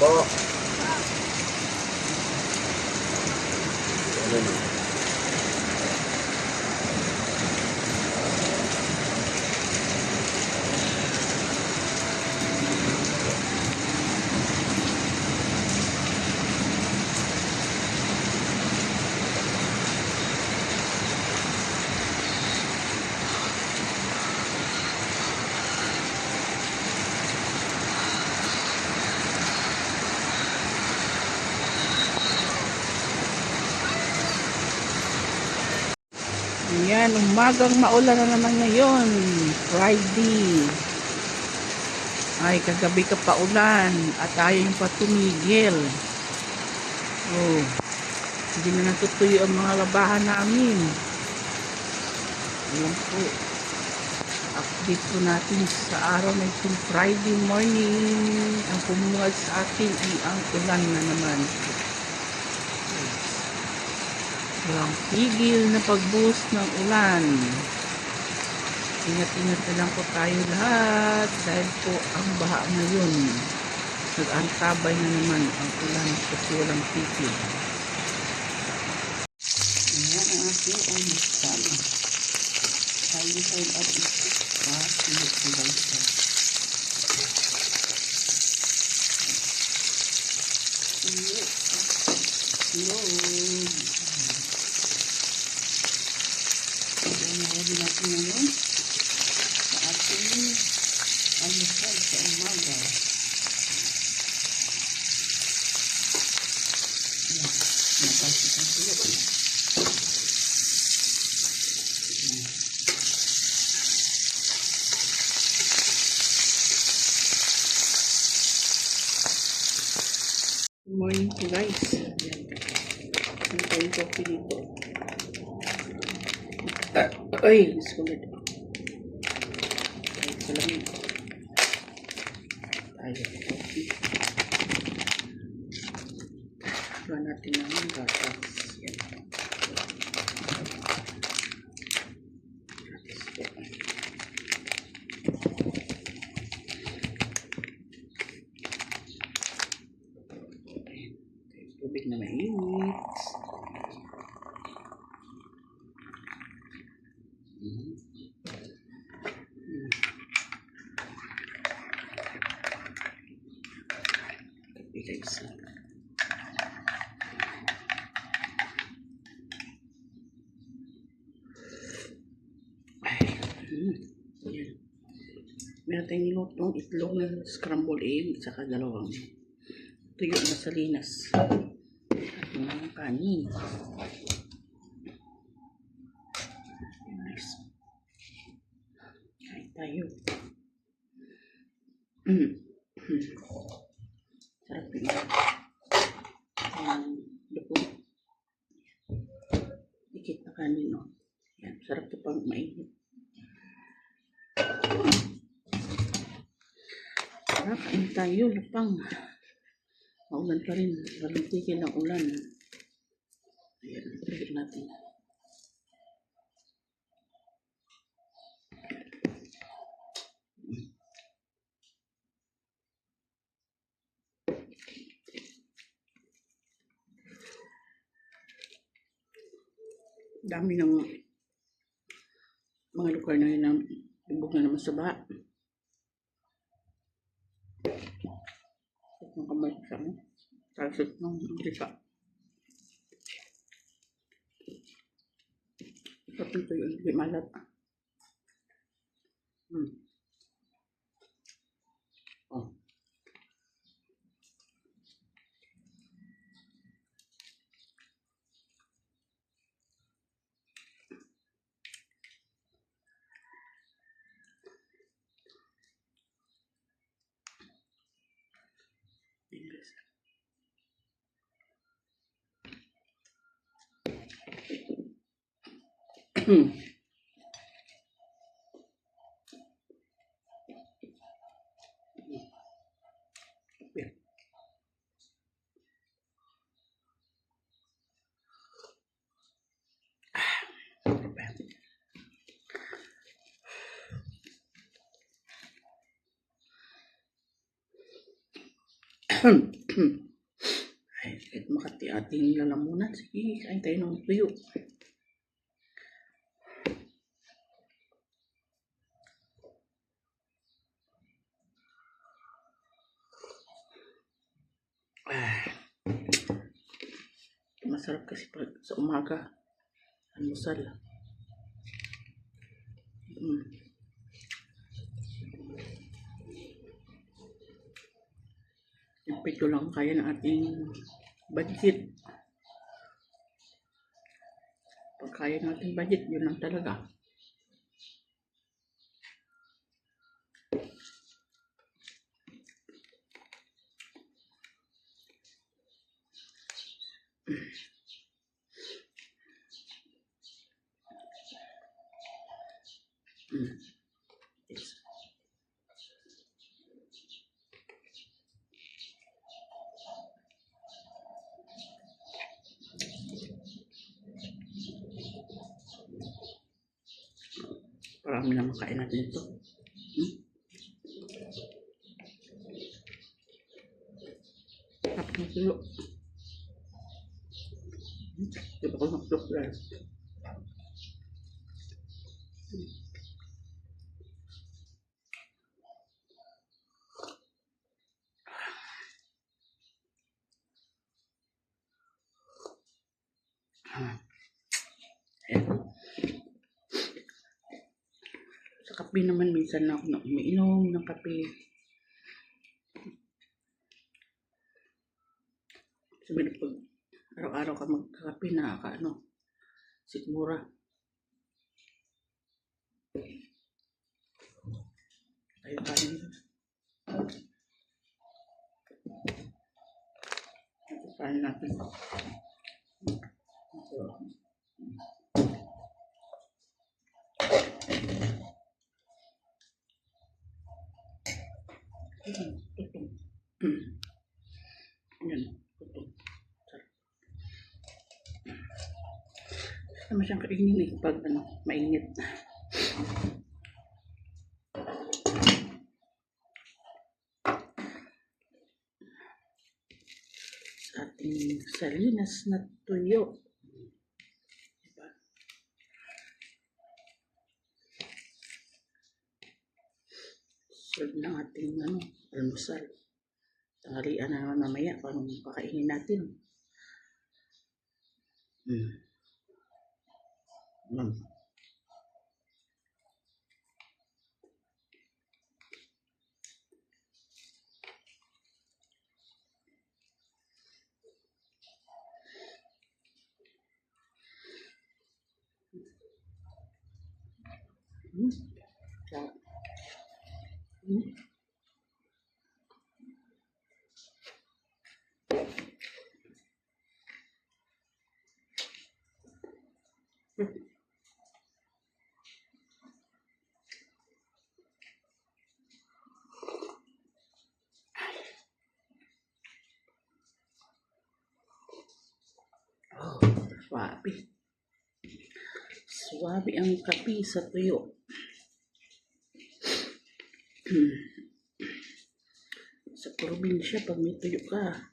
po. Ayan, umagang maulan na naman ngayon. Friday. Ay, kagabi ka pa ulan at ayaw pa tumigil. Oh, hindi na natutuyo ang mga labahan namin. Alam po. Update po natin sa araw na itong Friday morning. Ang pumungad sa atin ay ang ulan na naman. Walang tigil na pagbuhos ng ulan. Ingat-ingat na lang po tayo lahat dahil po ang baha ngayon. Nag-antabay na naman ang ulan kasi walang tigil. Ayan ang ating almusal. Tayo tayo at ipasilip sa bansa. Silip. Rin natin ngayon sa ating almusal sa umaga. Ayan, napasok ang silip. Good morning po guys. Ayan. Ang tayong coffee dito. Ay, sulit. Ay, salamin. Tayo. coffee. Iba natin naman gatas. Yan. Kapi guys. Ay, mm, yan. Meron tayong nilutong itlog na scramble egg saka dalawang tuyo na salinas. At mga kanin. Nice. Kain tayo. Mm. Sarap din. Ang lupo. Dikit na kanin, no? Yan, sarap to pang mainit. Tara, kain tayo, lupang. Maulan pa rin. Walang tigil ng ulan. Ayan, tigil natin. Dami ng mga lugar na yun na lubog na naman sa baha. At ng kamay sa ano, talsot ng risa. Ito ito yung hindi malat. Hmm. Oh. English. Yeah. Ay, kahit makati-ating lalamunan. Sige, kain tayo ng tuyo. Masarap kasi pag sa umaga. Almusal. Mm. Yung pito lang kaya ng ating budget. Pag kaya ng ating budget, yun lang talaga. Mm. Yes. Parami na makain natin ito. Hmm? Tapos ng tuyo. Hmm? Di ba ko mag-vlog guys? Ayan. Sa kape naman, minsan na ako na umiinom ng kape. Sabi na pag araw-araw ka magkakape na ka, ano, sigmura. Tayo. Ito kain natin. So, Mm, tutong. Mm. Yan, tutong. Sarap. Sama siyang kainin eh pag ano, mainit. Sa ating salinas na tuyo. Diba? Serve ng ating ano, almusal. Tanghalian na naman mamaya kung anong kakainin natin. Mm. Mm. Mm. Sarap. Mm. Oh, swabe. Swabe ang kape sa tuyo. sa probinsya, pag may tuyo ka,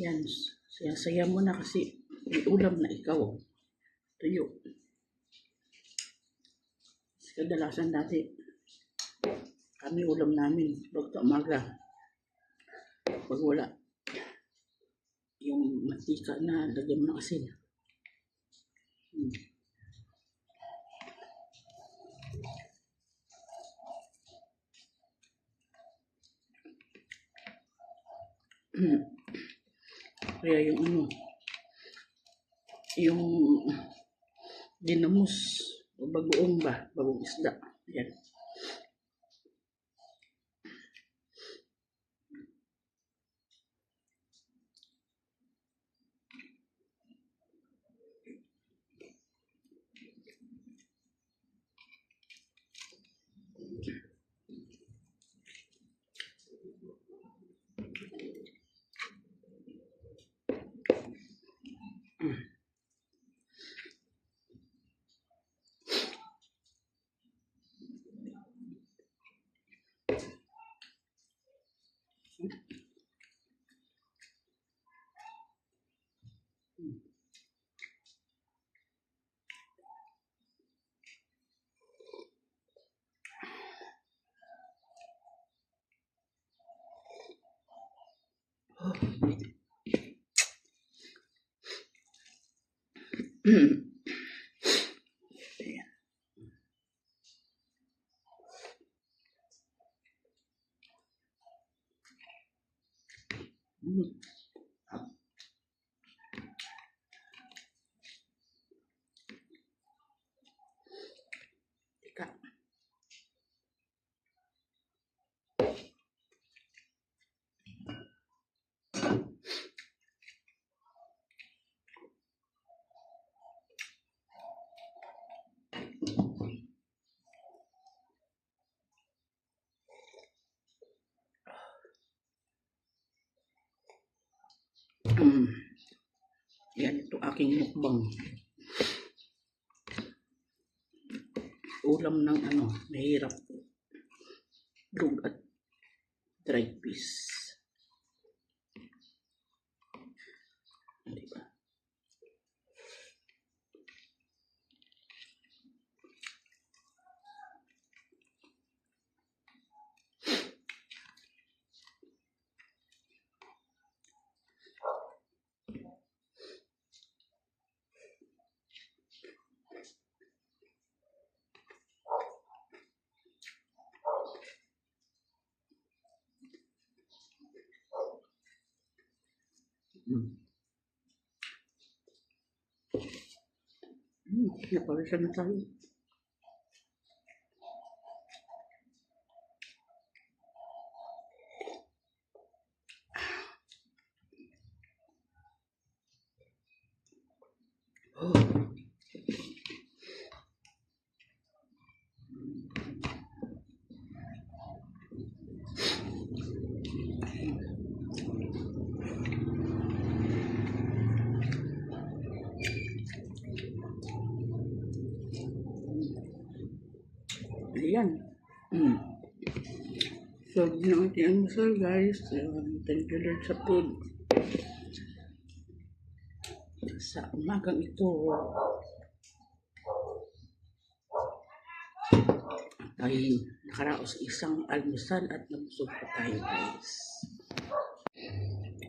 yan, saya-saya mo na kasi may ulam na ikaw. Tuyo. Kasi kadalasan dati, kami ulam namin, pag umaga. Pag wala, yung mantika na lagyan mo ng asin. Hmm. Hmm. Kaya yung ano, yung dinamos o bagoong ba, bagong isda. Yan. Ayan. mm aking mukbang. Ulam ng ano, mahirap. Drug at dried fish. Diba? Mm. Mm, napawisan na tayo. Oh. Ayan. Mm. So, ating almusal, guys. Um, thank you, Lord, sa food. Sa umagang ito, ay nakaraos sa isang almusal at nabusog pa tayo, guys.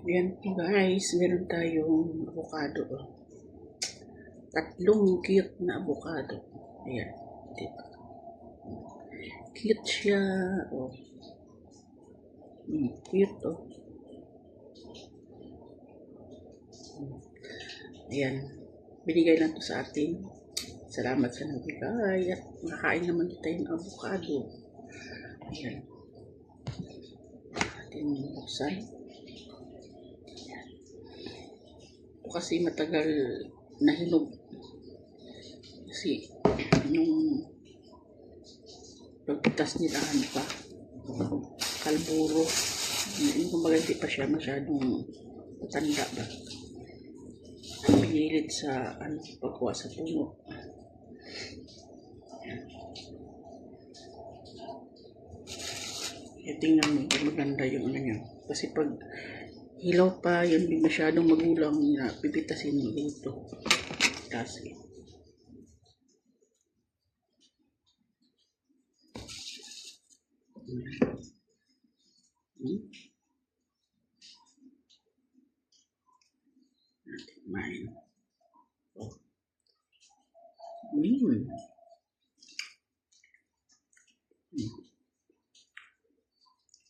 Ayan po, guys. Meron tayong avocado. Tatlong cute na avocado. Ayan. Diba? Cute siya. Oh. Mm, cute oh. Mm. Ayan. Binigay lang to sa atin. Salamat sa nagbigay. At makakain naman tayo ng avocado. Ayan. Atin buksan. Kasi matagal nahinog. Kasi nung pagpitas nila ano pa? Kalburo. Yung kumbaga hindi pa siya masyadong matanda ba? Pinilit sa ano pagkuha sa puno. E, tingnan mo kung maganda yung ano niya. Kasi pag hilaw pa yun di masyadong magulang na pipitasin mo dito kasi Oh. Mm. Mm.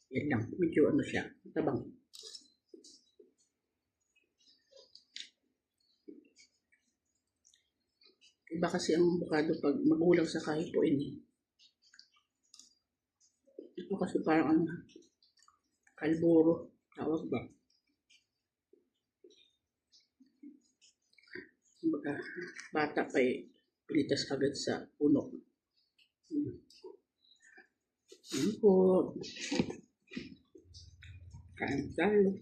Yan lang. Medyo ano siya. Tabang. Iba kasi ang avocado pag magulang sa kahipuin eh. Ito kasi parang ano, kalburo. Tawag ba? Kumbaga, bata pa eh, pilitas kagad sa puno. Hmm. Yan po. Kain tayo.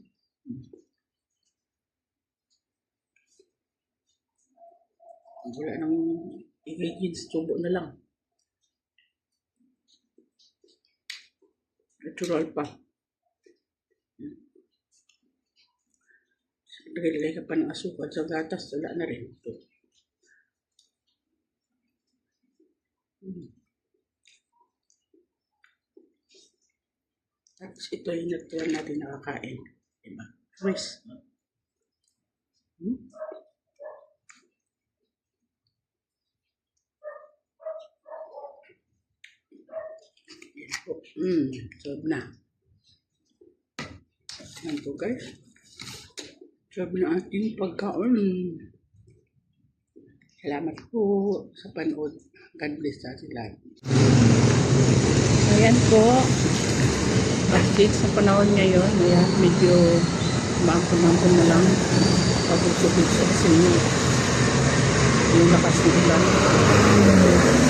Wala nang ingredients, tubo na lang. Natural pa. Lagay-lagay ka pa ng asukal sa gatas, wala na rin. Ito. Mm. Tapos ito yung natural natin nakakain. Diba? Twist. Hmm? Mm, sarap na. Yan po guys. Sarap na ating pagkaon. Salamat po sa panood. God bless sa ating lahat. Ayan po. Update sa panahon ngayon. Ayan, medyo maampo-ampo na lang. Pabugso-bugso sa inyo. Yung lakas ng ulan.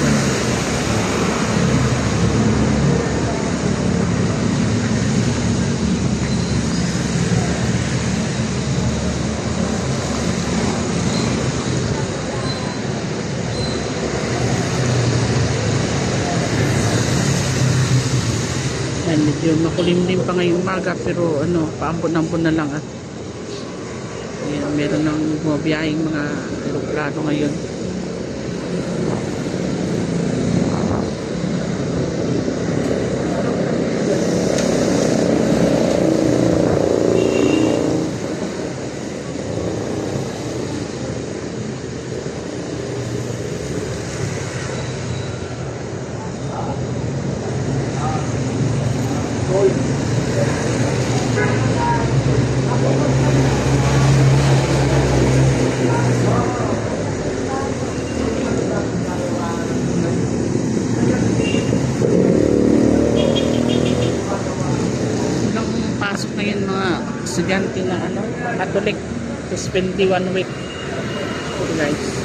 Yan, medyo makulimlim pa ngayong umaga pero ano, paampon-ampon na lang at Ayan, meron ng bumabiyahing mga aeroplano ngayon. Unang pasok na yun mga estudyante na ano, Catholic. Tapos 21 week. So guys.